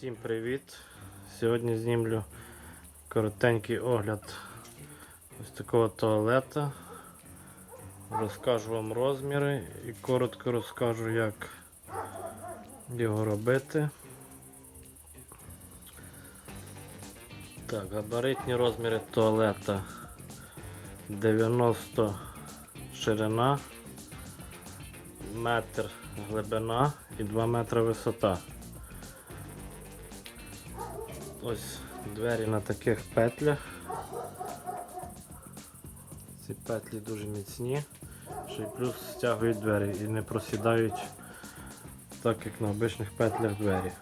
Всім привіт! Сьогодні знімлю коротенький огляд ось такого туалета. Розкажу вам розміри і коротко розкажу, як його робити. Так, габаритні розміри туалета 90 ширина, метр глибина і 2 метри висота. Ось двері на таких петлях. Ці петлі дуже міцні, ще й плюс стягують двері і не просідають так як на обичних петлях двері.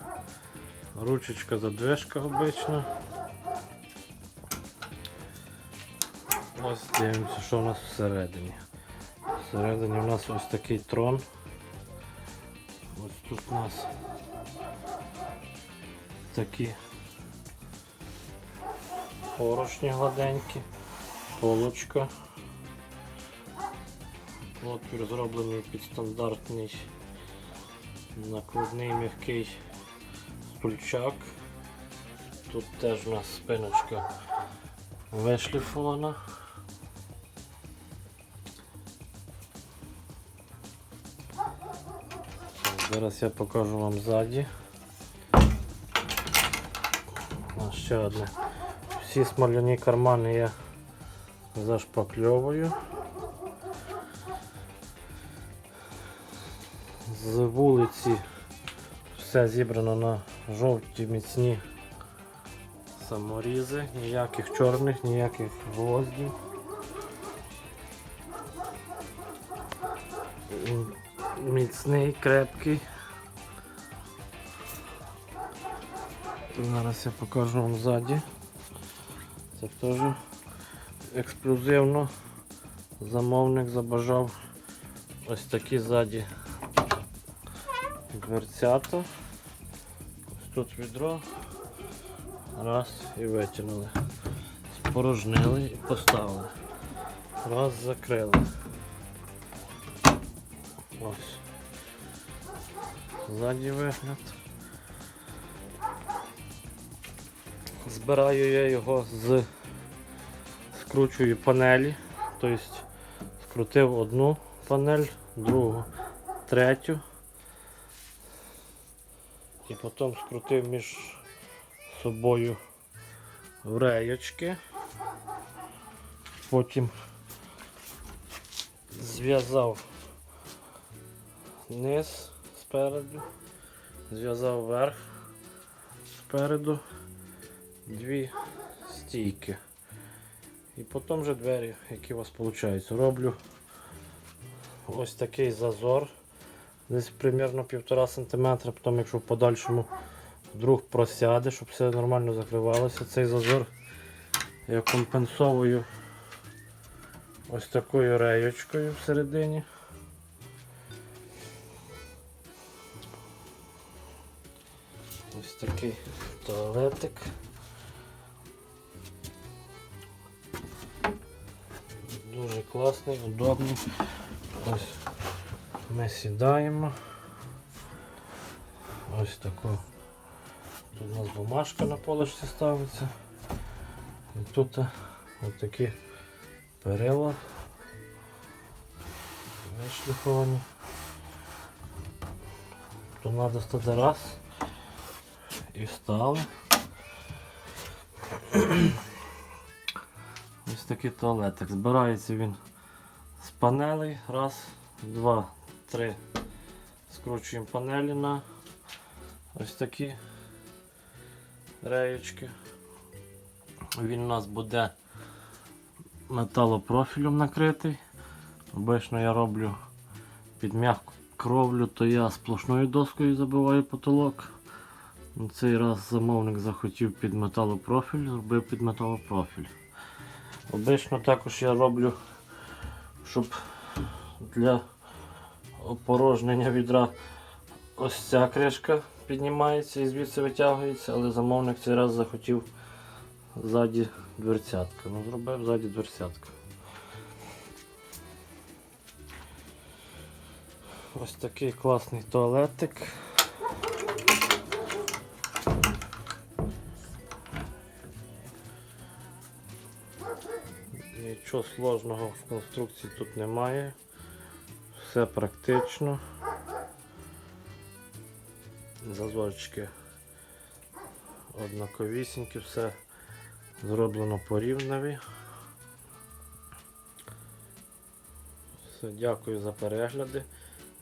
Ручечка задвижка обична. Ось дивимося, що у нас всередині. Всередині у нас ось такий трон. Ось тут у нас такі Порошні гладенькі, полочка. Отвір зроблений під стандартний накладний м'який стульчак. Тут теж у нас спиночка вишліфована. Зараз я покажу вам ззаді. Ще одне. Всі смоляні кармани я зашпакльовую. З вулиці все зібрано на жовті міцні саморізи, ніяких чорних, ніяких гвоздів. Міцний, крепкий. Зараз я покажу вам ззаді. Це теж ексклюзивно. Замовник забажав ось такі ззаді дверцята. Ось тут відро. Раз і витягнули. Спорожнили і поставили. Раз закрили. Ось. Ззаді вигляд. Збираю я його з скручую панелі, тобто скрутив одну панель, другу, третю. І потім скрутив між собою в реєчки, потім зв'язав низ спереду, зв'язав верх спереду. Дві стійки. І потім вже двері, які у вас виходять. Роблю ось такий зазор. Десь примерно 1,5 см, потім якщо в подальшому вдруг просяде, щоб все нормально закривалося, цей зазор я компенсовую ось такою реєчкою всередині. Ось такий туалетик. Класний, удобний. Ось ми сідаємо. Ось таку. Тут у нас бумажка на полочці ставиться. І тут ось такі перила вишліфовані. Тут треба стати раз і встали. Ось такий туалетик. Збирається він з панелей. Раз, два, три. Скручуємо панелі на ось такі реєчки. Він у нас буде металопрофілем накритий. Обично я роблю під м'яку кровлю, то я сплошною доскою забиваю потолок. Цей раз замовник захотів під металопрофіль, зробив під металопрофіль. Обично також я роблю, щоб для опорожнення відра ось ця кришка піднімається і звідси витягується, але замовник цей раз захотів ззаді дверцятка. Ну, зробив ззаді дверцятка. Ось такий класний туалетик. Нічого сложного в конструкції тут немає. Все практично. Зазорчики однаковісінькі, все зроблено по рівневі. Все, дякую за перегляди.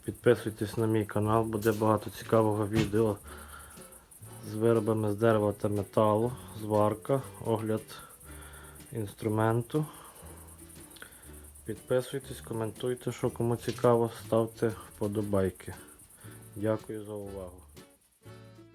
Підписуйтесь на мій канал, буде багато цікавого відео з виробами з дерева та металу, зварка, огляд інструменту. Підписуйтесь, коментуйте, що кому цікаво, ставте вподобайки. Дякую за увагу.